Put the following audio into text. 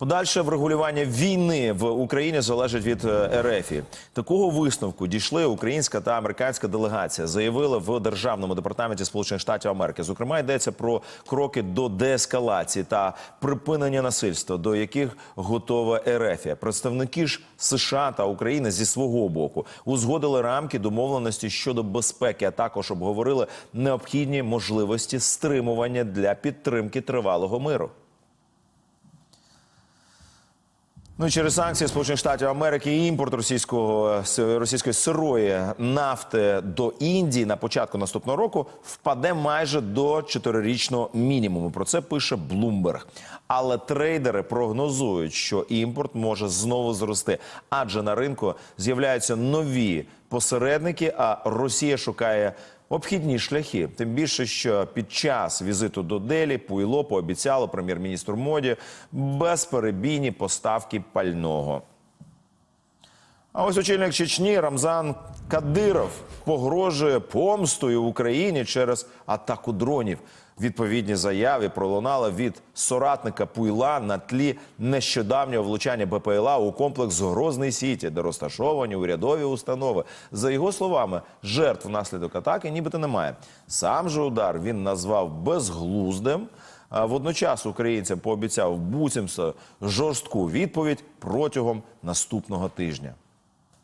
Подальше врегулювання війни в Україні залежить від е, РФ. Такого висновку дійшли українська та американська делегація. Заявили в державному департаменті Сполучених Штатів Америки. Зокрема, йдеться про кроки до деескалації та припинення насильства, до яких готова РФ. Представники ж США та України зі свого боку узгодили рамки домовленості щодо безпеки, а також обговорили необхідні можливості стримування для підтримки тривалого миру. Ну і через санкції Сполучених Штатів Америки і імпорт російського російської сирої нафти до Індії на початку наступного року впаде майже до чотирирічного мінімуму. Про це пише Bloomberg. Але трейдери прогнозують, що імпорт може знову зрости, адже на ринку з'являються нові посередники. А Росія шукає обхідні шляхи. Тим більше, що під час візиту до Делі Пуйло пообіцяло прем'єр-міністру моді безперебійні поставки пального. А ось очільник Чечні Рамзан Кадиров погрожує помстою Україні через атаку дронів. Відповідні заяви пролунали від соратника Пуйла на тлі нещодавнього влучання БПЛА у комплекс Грозний Сіті, де розташовані урядові установи. За його словами, жертв внаслідок атаки нібито немає. Сам же удар він назвав безглуздим. Водночас українцям пообіцяв буцімся жорстку відповідь протягом наступного тижня.